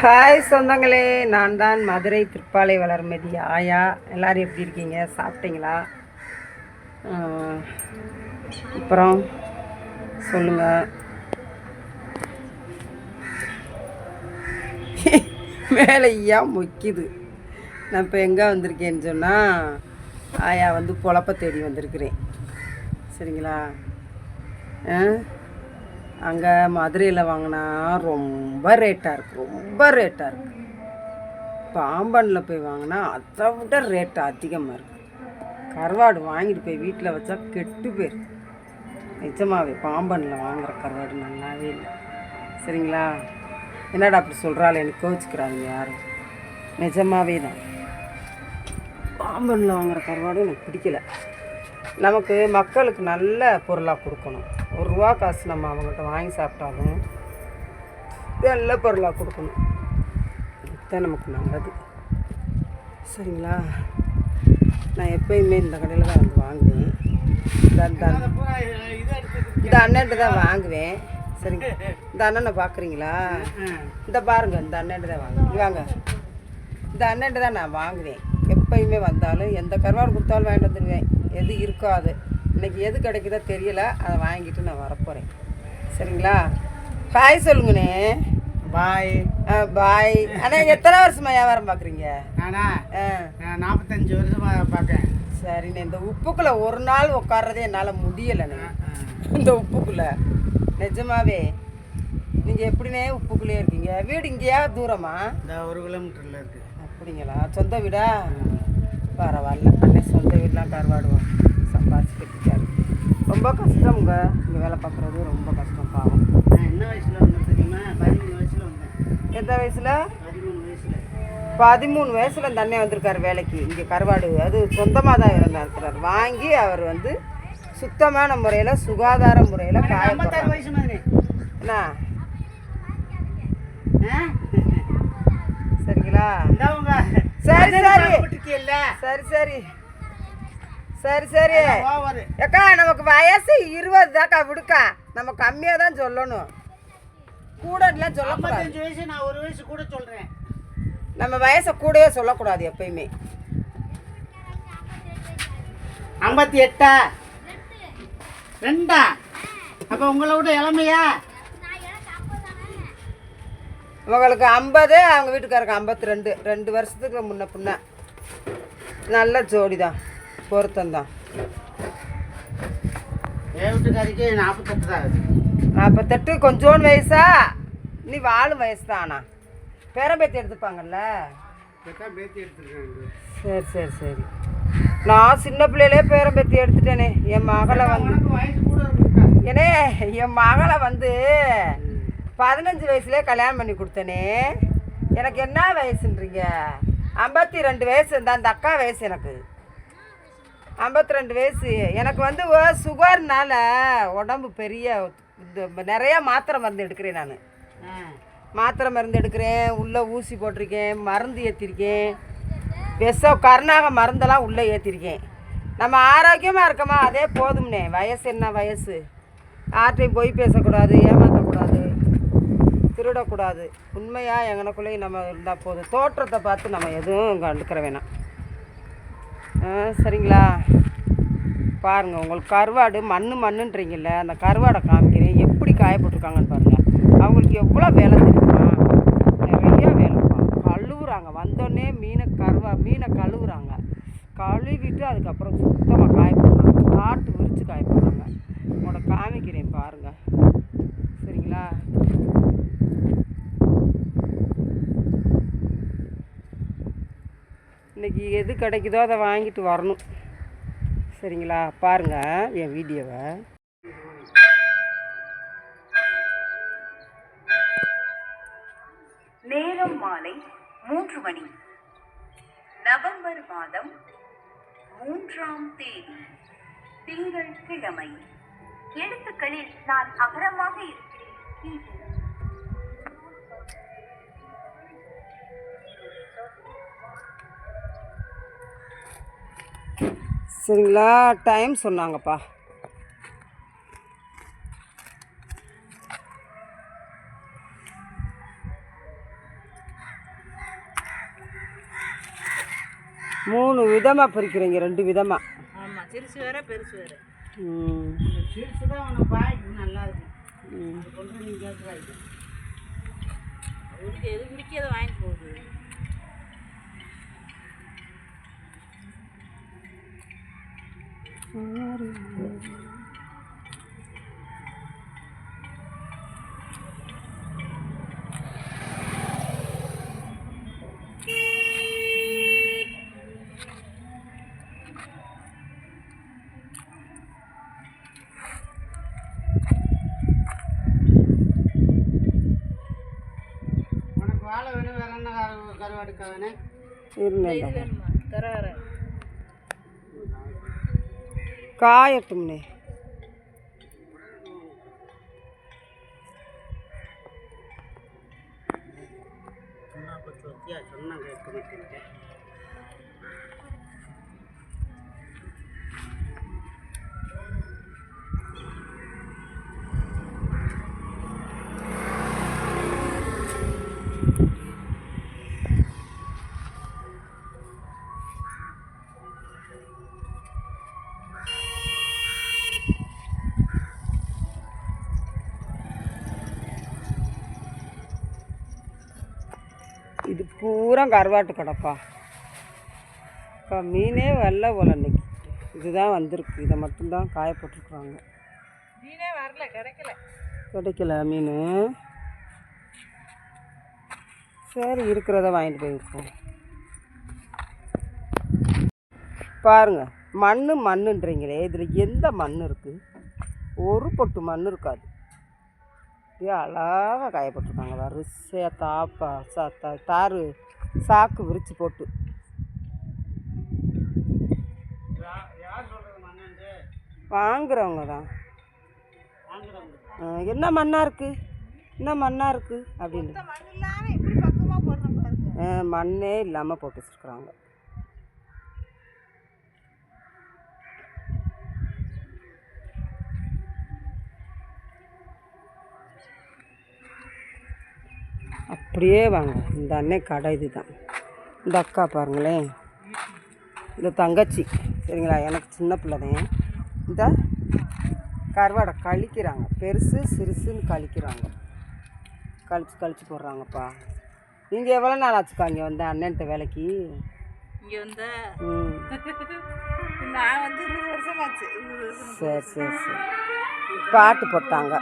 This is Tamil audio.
ஹாய் சொந்தங்களே நான் தான் மதுரை திருப்பாலை வளர்மதி ஆயா. எல்லோரும் எப்படி இருக்கீங்க? சாப்பிட்டீங்களா? அப்புறம் சொல்லுங்கள் மேலே மொக்கிது. நான் இப்போ எங்கே வந்திருக்கேன்னு சொன்னால் ஆயா வந்து பொழப்ப தேடி வந்திருக்கிறேன். சரிங்களா? அங்கே மதுரையில் வாங்கினா ரொம்ப ரேட்டாக இருக்குது ரொம்ப ரேட்டாக இருக்குது பாம்பனில் போய் வாங்கினா அதை விட ரேட்டு அதிகமாக இருக்குது கருவாடு வாங்கிட்டு போய் வீட்டில் வச்சா கெட்டு போயிரு. நிஜமாவே பாம்பனில் வாங்குற கருவாடு நல்லாவே இல்லை. சரிங்களா? என்னடா அப்படி சொல்கிறாள் எனக்கு கோச்சிக்கிறாங்க யாரும். நிஜமாவே தான். பாம்பனில் வாங்குற கருவாடும் எனக்கு பிடிக்கல. நமக்கு மக்களுக்கு நல்ல பொருளாக கொடுக்கணும். ஒரு ரூபா காசு நம்ம அவங்கள்ட்ட வாங்கி சாப்பிட்டாலும் நல்ல பொருளாக கொடுக்கணும். இதுதான் நமக்கு நல்லது. சரிங்களா? நான் எப்பயுமே இந்த கடையில் தான் வந்து வாங்குவேன். இந்த அண்ணன்ட்டு தான் வாங்குவேன். சரிங்க. இந்த அண்ணனை பார்க்குறீங்களா? இந்த பாருங்க இந்த அண்ணன்ட்டு தான் வாங்குவேன். வாங்க. இந்த அண்ணன்ட்டு தான் நான் வாங்குவேன். எப்பயுமே வந்தாலும் எந்த கருவாடு கொடுத்தாலும் வாங்கிட்டு வந்துடுவேன் எது இருக்கோ அது. இன்னைக்கு எது கிடைக்குதோ தெரியல அதை வாங்கிட்டு நான் வரப்போகிறேன் சரிங்களா? பாய் சொல்லுங்கண்ணே. பாய் பாய் ஆனால் எத்தனை வருஷமா வியாபாரம் பார்க்குறீங்க? நானா? நாற்பத்தஞ்சு வருஷமா பார்க்கேன் சரிண்ணே இந்த உப்புக்குள்ளே ஒரு நாள் உட்கார்றதே என்னால் முடியலைண்ணே. இந்த உப்புக்குள்ளே. நிஜமாவே நீங்கள் எப்படிண்ணே உப்புக்குள்ளேயே இருக்கீங்க? வீடு இங்கேயா தூரமா? இந்த ஒரு கிலோமீட்டரில் இருக்கு. அப்படிங்களா? சொந்த வீடா? பரவாயில்ல. அண்ணே சொந்த வீடெலாம் கருவாடுவோம். சம்பாரிச்சு கட்டிக்காரு ரொம்ப கஷ்டம்ங்க இங்கே வேலை பார்க்குறது ரொம்ப கஷ்டம் பாவம். நான் என்ன வயசில் வந்தேன் தெரியுமா? பதிமூணு வயசில் வந்தேன். எந்த வயசில்? பதிமூணு வயசில். பதிமூணு வயசில் அண்ணன் வந்திருக்காரு வேலைக்கு இங்கே கருவாடு அது சொந்தமாக தான் இருந்தா இருக்கிறார் வாங்கி அவர் வந்து சுத்தமான முறையில் சுகாதார முறையில் காய என்ன? சரிங்களா? சரி, சரி. சரி சரி. சரி சரி. ஏக்கா நமக்கு வயசு இருபது தாக்கா விடுக்கா. நம்ம கம்மியாக தான் சொல்லணும். கூடலாம் சொல்லக்கூடாது. ஐம்பத்தஞ்சு வயசு நான் ஒரு வயசு கூட சொல்கிறேன் நம்ம வயசை கூடயே சொல்லக்கூடாது எப்பயுமே. ஐம்பத்தி எட்டா ரெண்டா? அப்போ உங்களை விட இளமையா? இவங்களுக்கு ஐம்பது அவங்க வீட்டுக்காரருக்கு ஐம்பத்தி ரெண்டு. ரெண்டு வருஷத்துக்கு முன்ன பின்ன. நல்ல ஜோடி தான் பொருத்தம் தான் என் வீட்டுக்காரிக்கு நாற்பத்தெட்டு தான் நாற்பத்தெட்டு கொஞ்சோண்டு வயசா? நீ வாழும் வயசு தான் பேரம்பேத்தி எடுத்துப்பாங்கல்ல? சரி சரி சரி. நான் சின்ன பிள்ளையிலே பேரம்பேத்தி எடுத்துட்டேனே. என் மகளை வந்து ஏனே என் மகளை வந்து பதினஞ்சு வயசுலேயே கல்யாணம் பண்ணி கொடுத்தனே. எனக்கு என்ன வயசுன்றீங்க? ஐம்பத்தி ரெண்டு வயசு இந்த அந்த அக்கா வயசு எனக்கு. ஐம்பத்தி ரெண்டு வயசு. எனக்கு வந்து சுகர்னால உடம்பு பெரிய இந்த நிறைய மாத்திரை மருந்து எடுக்கிறேன் நான். மாத்திரை மருந்து எடுக்கிறேன் உள்ளே ஊசி போட்டிருக்கேன் மருந்து ஏற்றிருக்கேன் விஷம் கருணாக மருந்தெல்லாம் உள்ளே ஏற்றிருக்கேன் நம்ம ஆரோக்கியமாக இருக்கோமா? அதே போதும்னே. வயசு என்ன வயசு? யார்ட்டையும் பொய் பேசக்கூடாது ஏமாற்றக்கூடாது திருடக்கூடாது. உண்மையாக எங்கனக்குள்ளேயும் நம்ம இருந்தால் போதும். தோற்றத்தை பார்த்து நம்ம எதுவும் கண்டுக்கிற வேணாம். சரிங்களா. பாருங்கள் உங்களுக்கு கருவாடு மண் மண்ணுன்றீங்கல்ல அந்த கருவாடை காமிக்கிறேன். எப்படி காயப்பட்டிருக்காங்கன்னு பாருங்கள் அவங்களுக்கு எவ்வளோ வேலை தெரியுமா? நிறைய வேலைப்பா கழுவுறாங்க. வந்தோடனே மீனை கருவா மீனை கழுவுறாங்க. கழுவிட்டு அதுக்கப்புறம் சுத்தமாக காய போடுறாங்க காட்டு விரித்து காய போடுறாங்க உங்களோட காமிக்கிறேன் பாருங்கள் சரிங்களா இன்னைக்கு எது கிடைக்குதோ அதை வாங்கிட்டு வரணும். சரிங்களா? பாருங்கள் என் வீடியோவை. நேரம் மாலை மூன்று மணி. நவம்பர் மாதம் மூன்றாம் தேதி திங்கள் கிழமை. எழுத்துக்களில் நான் அகரமாக இருக்கிறேன். சரிங்களா? டைம் சொன்னாங்கப்பா. மூணு விதமாக பிரிக்கிறீங்க ரெண்டு விதமாக ஆமாம் சிறுசு வேற பெருசு வேற. ம். நல்லா இருக்கும் ம். கொண்டு நீங்கள் எது பிடிக்காத வாங்கிட்டு வாழை வேணும் வேற என்ன கரு- கருவாடுக்கா வேணும் இருந்தேன் வேணுமா தர வர காயட்டும்னே. சொன்னா கேட்க மாட்டேங்க இது பூரா கருவாட்டு கடைப்பா. இப்போ மீனே வரல போல இன்னைக்கு. இதுதான் வந்திருக்கு. இதை மட்டும்தான் காய போட்டிருக்குறாங்க. மீனே வரல கிடைக்கல. கிடைக்கல மீன். சரி இருக்கிறத வாங்கிட்டு போயிருக்கோம் பாருங்க மண் மண்ணுன்றீங்களே. இதில் எந்த மண் இருக்குது ஒரு பொட்டு மண் இருக்காது. அப்படியே அழகாக காயப்பட்டிருக்காங்க வரிசையாக தாப்பா சா தா- தாரு சாக்கு விரித்து போட்டு. யார் சொல்றது மண்ணு வாங்குறவங்க தான். என்ன மண்ணாக இருக்குது என்ன மண்ணாக இருக்குது அப்படின்னு. மண்ணே இல்லாமல் போட்டு வச்சுருக்குறாங்க அப்படியே வாங்க. இந்த அன்னை கடை இதுதான். இந்த அக்கா பாருங்களேன். இந்த தங்கச்சி. சரிங்களா? எனக்கு சின்ன பிள்ளை தான் இந்த கருவாடை கழிக்கிறாங்க. பெருசு சிறுசுன்னு கழிக்கிறாங்க. கழிச்சு கழிச்சு போடுறாங்கப்பா. நீங்கள் எவ்வளோ நாள் ஆச்சுக்கா இங்கே வந்த அண்ணன்ட்ட வேலைக்கு? இங்கே வந்த? நான் வந்து இருபது வருஷம் ஆச்சு இருபது வருஷம் சரி சரி சரி. பாட்டு போட்டாங்க.